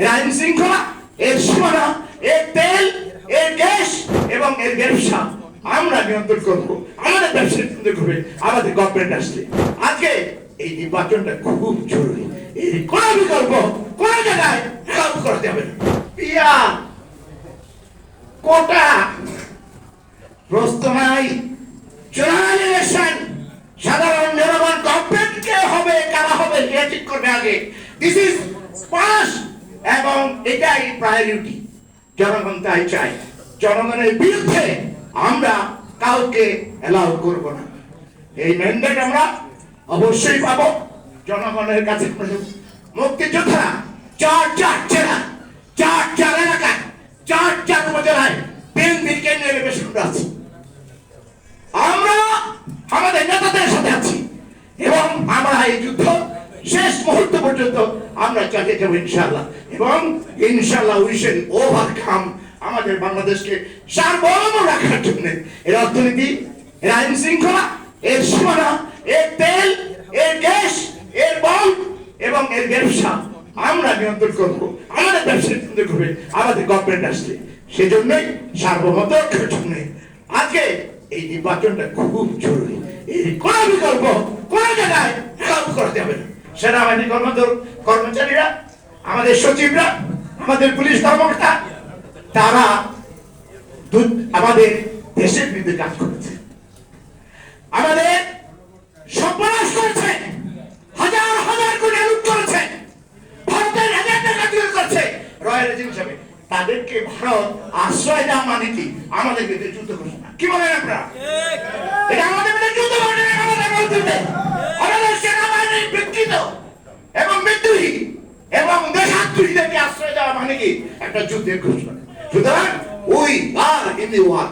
এর আইন শৃঙ্খলা, এর সীমানা, এর তেল, এর গ্যাস এবং এর ব্যবসা আমরা নিয়ন্ত্রণ করব। আমাদের ব্যবসা নিয়ন্ত্রণ করবে আমাদের গভর্নমেন্ট আসলে। আজকে এই নির্বাচনটা খুব জরুরি। এর কোন বিকল্প কোন জায়গায় হেল্প করা যাবে পিয়া, কোটা প্রশ্ন নাই ইলেকশন সাধারণ জনগণ গভর্নমেন্ট কে হবে, কারা হবে সেটা ঠিক করবে আগে। দিস ইজ পাস এবং এটাই প্রায়োরিটি জনগণ তাই চাই জনগণের বিরুদ্ধে আমরা কাউকে অ্যালাউ করব না। এই ম্যান্ডেট আমরা অবশ্যই পাবো। জনগণের কাছে মুক্তিযোদ্ধা, চার চার জেলা, চার চার এলাকায় চার চার উপজেলায় বিএনপির কেন্দ্রীয় নির্বাচন আছে। আমরা আমাদের নেতাদের সাথে আছি এবং আমরা এই যুদ্ধ শেষ মুহূর্ত পর্যন্ত আমরা চালিয়ে যাব ইনশাল্লাহ এবং ইনশাল্লাহ উই শেল ওভারকাম আমাদের বাংলাদেশকে সার্বভৌম রাখার জন্য। এর অর্থনীতি, এর আইন শৃঙ্খলা, এর সীমানা, এর তেল, এর গ্যাস, এর বল এবং এর ব্যবসা আমরা নিয়ন্ত্রণ করব, আমাদের ব্যবসা নিয়ন্ত্রণ করবে আমাদের গভর্নমেন্ট আসলে সেজন্যই সার্বভৌমত্ব রক্ষার জন্য আজকে এই নির্বাচনটা খুব জরুরি। এর কোনো বিকল্প কোন জায়গায় হেল্প করা যাবে না। সেনাবাহিনী কর্মচার কর্মচারীরা আমাদের সচিবরা আমাদের পুলিশ কর্মকর্তা তারা আমাদের দেশের বিরুদ্ধে কাজ করেছে। আমাদের সর্বনাশ করেছে। হাজার হাজার কোটি লুট করেছে। ভারতের হাজার টাকা তৈরি করছে। রয়্যাল এজেন্ট হিসাবে। তাদেরকে ভারত আশ্রয় দেওয়া মানে কি? আমাদের বিরুদ্ধে যুদ্ধ ঘোষণা। কি বলেন আপনারা? এটা আমাদের বিরুদ্ধে যুদ্ধ ঘোষণা আমাদের বিরুদ্ধে আমাদের সেনাবাহিনী বিকৃত এবং বিদ্রোহী এবং দেশাত্মীদেরকে আশ্রয় দেওয়া মানে কি? একটা যুদ্ধের ঘোষণা। সুতরাং ওই বার ইন দি ওয়ার